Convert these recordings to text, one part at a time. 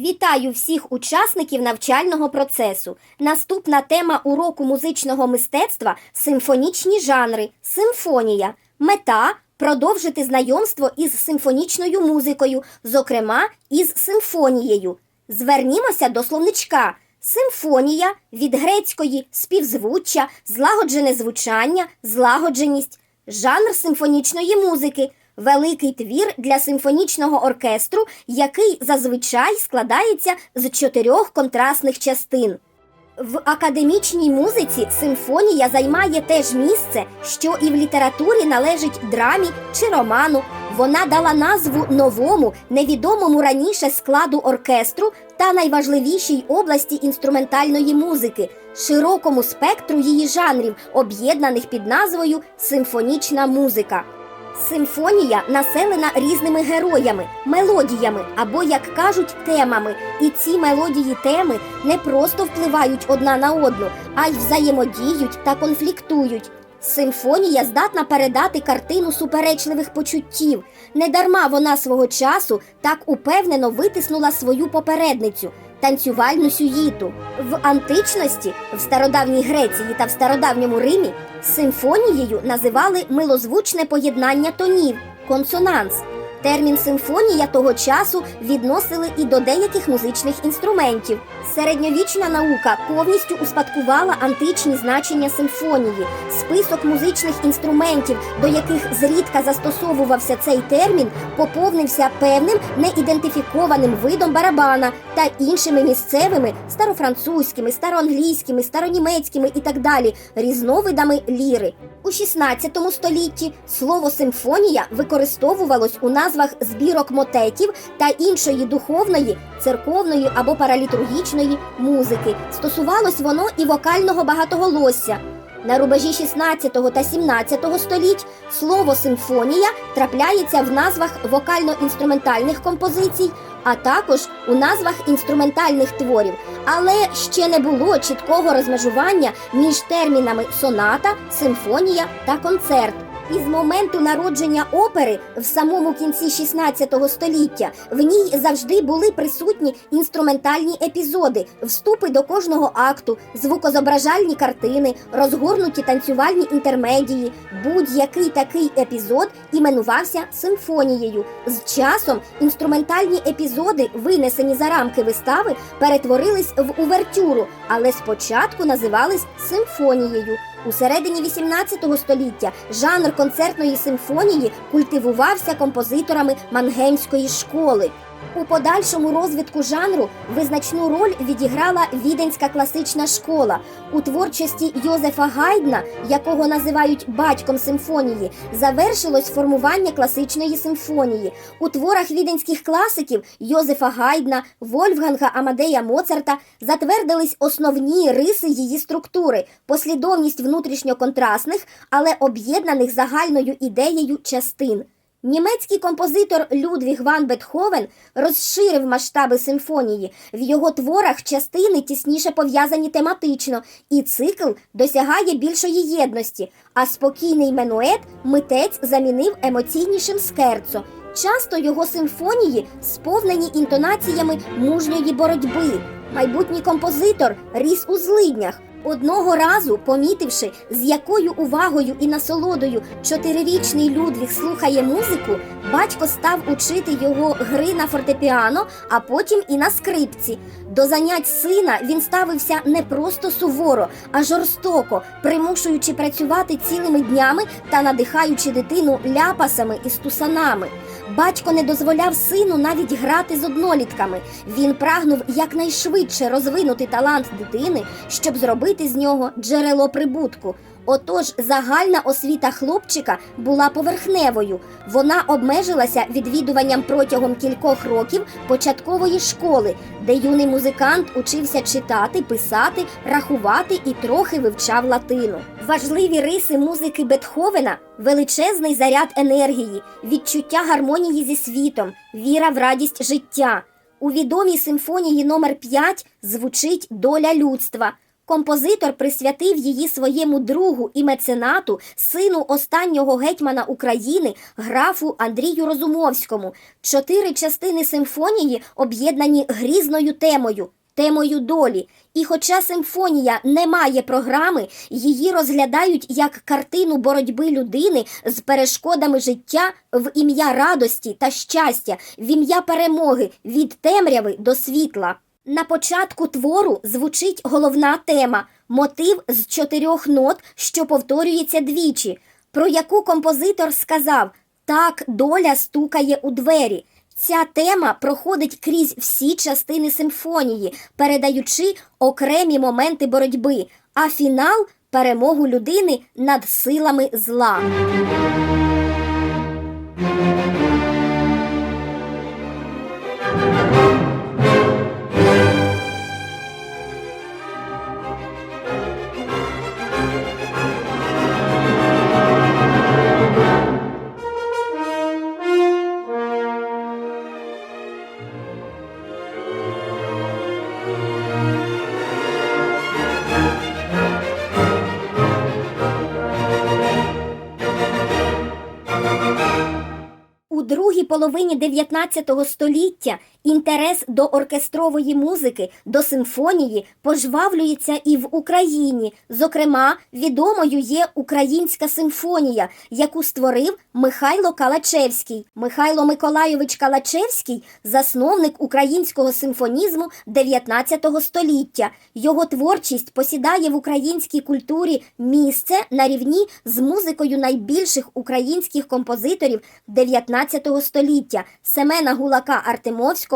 Вітаю всіх учасників навчального процесу. Наступна тема уроку музичного мистецтва симфонічні жанри, симфонія. Мета продовжити знайомство із симфонічною музикою, зокрема із симфонією. Звернімося до словничка. Симфонія від грецької співзвуччя, злагоджене звучання, злагодженість, жанр симфонічної музики, великий твір для симфонічного оркестру, який зазвичай складається з чотирьох контрастних частин. В академічній музиці симфонія займає те ж місце, що і в літературі належить драмі чи роману. Вона дала назву новому, невідомому раніше складу оркестру та найважливішій області інструментальної музики, широкому спектру її жанрів, об'єднаних під назвою симфонічна музика. Симфонія населена різними героями, мелодіями або, як кажуть, темами. І ці мелодії теми не просто впливають одна на одну, а й взаємодіють та конфліктують. Симфонія здатна передати картину суперечливих почуттів. Недарма вона свого часу так упевнено витиснула свою попередницю танцювальну сюїту. В античності, в стародавній Греції та в стародавньому Римі симфонією називали милозвучне поєднання тонів консонанс. Термін симфонія того часу відносили і до деяких музичних інструментів. Середньовічна наука повністю успадкувала античні значення симфонії, список музичних інструментів, до яких зрідка застосовувався цей термін, поповнився певним неідентифікованим видом барабана та іншими місцевими старофранцузькими, староанглійськими, старонімецькими і так далі різновидами ліри. У 16 столітті слово симфонія використовувалось у назвах збірок мотетів та іншої духовної, церковної або паралітургічної музики. Стосувалось воно і вокального багатоголосся. На рубежі 16 та 17 століть слово симфонія трапляється в назвах вокально-інструментальних композицій, а також у назвах інструментальних творів, але ще не було чіткого розмежування між термінами соната, симфонія та концерт. Із моменту народження опери в самому кінці 16 століття в ній завжди були присутні інструментальні епізоди, вступи до кожного акту, звукозображальні картини, розгорнуті танцювальні інтермедії. Будь-який такий епізод іменувався симфонією. З часом інструментальні епізоди, винесені за рамки вистави, перетворились в увертюру, але спочатку називались симфонією. У середині 18 століття жанр концертної симфонії культивувався композиторами Мангеймської школи. У подальшому розвитку жанру визначну роль відіграла віденська класична школа. У творчості Йозефа Гайдна, якого називають батьком симфонії, завершилось формування класичної симфонії. У творах віденських класиків Йозефа Гайдна, Вольфганга Амадея Моцарта затвердились основні риси її структури, послідовність внутрішньоконтрастних, але об'єднаних загальною ідеєю частин. Німецький композитор Людвіг ван Бетховен розширив масштаби симфонії. В його творах частини тісніше пов'язані тематично, і цикл досягає більшої єдності. А спокійний менует митець замінив емоційнішим скерцо. Часто його симфонії сповнені інтонаціями мужньої боротьби. Майбутній композитор ріс у злиднях. Одного разу, помітивши, з якою увагою і насолодою чотирирічний Людвіг слухає музику, батько став учити його гри на фортепіано, а потім і на скрипці. До занять сина він ставився не просто суворо, а жорстоко, примушуючи працювати цілими днями та надихаючи дитину ляпасами і стусанами. Батько не дозволяв сину навіть грати з однолітками. Він прагнув якнайшвидше розвинути талант дитини, щоб зробити з нього джерело прибутку. Отож, загальна освіта хлопчика була поверхневою. Вона обмежилася відвідуванням протягом кількох років початкової школи, де юний музикант учився читати, писати, рахувати і трохи вивчав латину. Важливі риси музики Бетховена величезний заряд енергії, відчуття гармонії зі світом, віра в радість життя. У відомій симфонії номер 5 звучить доля людства. Композитор присвятив її своєму другу і меценату, сину останнього гетьмана України, графу Андрію Розумовському. Чотири частини симфонії об'єднані грізною темою. Темою долі, і хоча симфонія не має програми, її розглядають як картину боротьби людини з перешкодами життя в ім'я радості та щастя, в ім'я перемоги від темряви до світла. На початку твору звучить головна тема мотив з чотирьох нот, що повторюється двічі, про яку композитор сказав: так доля стукає у двері. Ця тема проходить крізь всі частини симфонії, передаючи окремі моменти боротьби, а фінал перемогу людини над силами зла. Половині 19 століття інтерес до оркестрової музики, до симфонії пожвавлюється і в Україні. Зокрема, відомою є Українська симфонія, яку створив Михайло Калачевський. Михайло Миколайович Калачевський засновник українського симфонізму 19 століття. Його творчість посідає в українській культурі місце на рівні з музикою найбільших українських композиторів 19 століття Семена Гулака Артемовського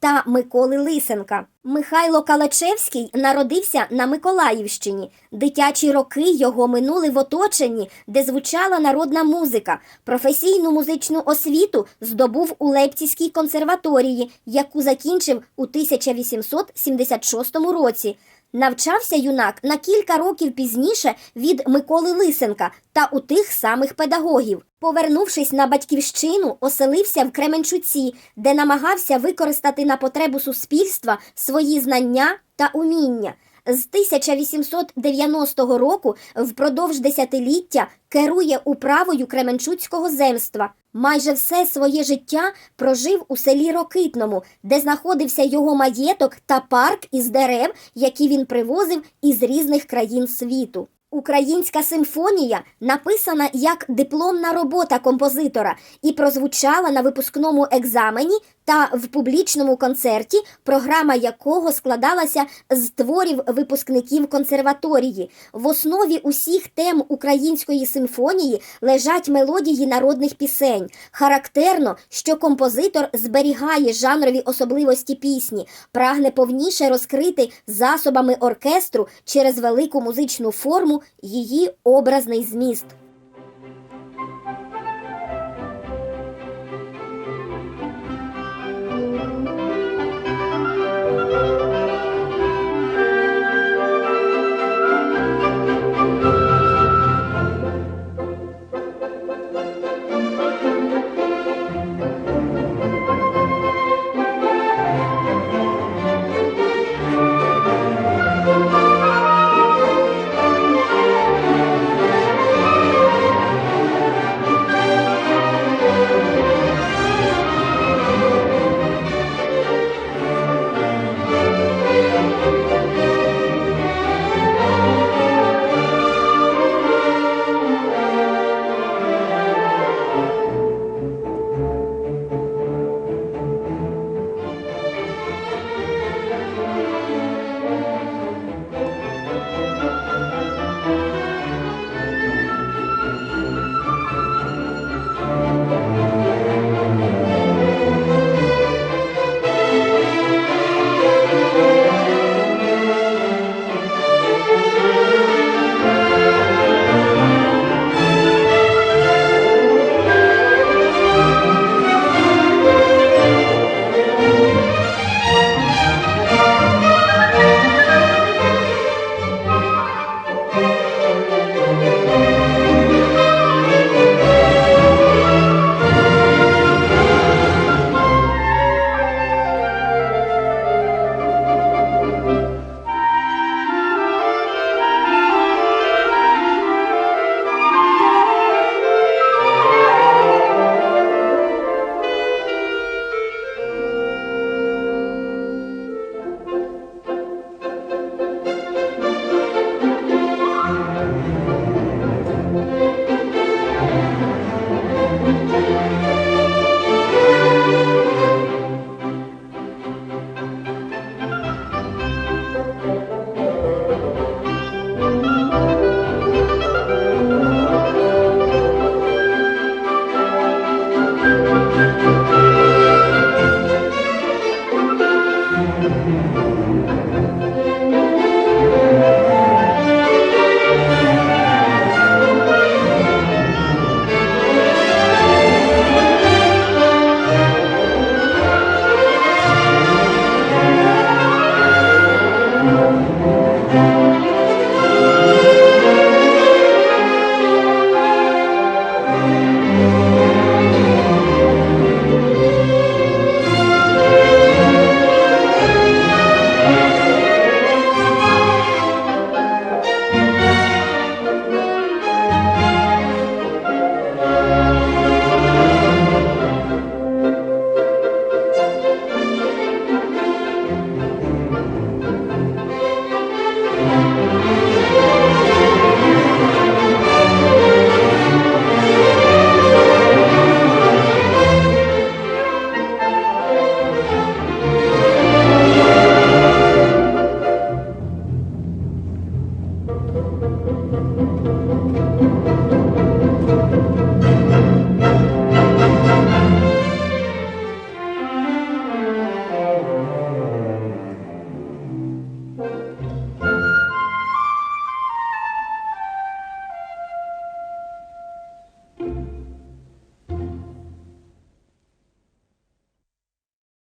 та Миколи Лисенка. Михайло Калачевський народився на Миколаївщині. Дитячі роки його минули в оточенні, де звучала народна музика. Професійну музичну освіту здобув у Лейпцизькій консерваторії, яку закінчив у 1876 році. Навчався юнак на кілька років пізніше від Миколи Лисенка та у тих самих педагогів. Повернувшись на батьківщину, оселився в Кременчуці, де намагався використати на потребу суспільства свої знання та уміння. З 1890 року впродовж десятиліття керує управою Кременчуцького земства. Майже все своє життя прожив у селі Рокитному, де знаходився його маєток та парк із дерев, які він привозив із різних країн світу. Українська симфонія написана як дипломна робота композитора і прозвучала на випускному екзамені та в публічному концерті, програма якого складалася з творів випускників консерваторії. В основі усіх тем української симфонії лежать мелодії народних пісень. Характерно, що композитор зберігає жанрові особливості пісні, прагне повніше розкрити засобами оркестру через велику музичну форму її образний зміст.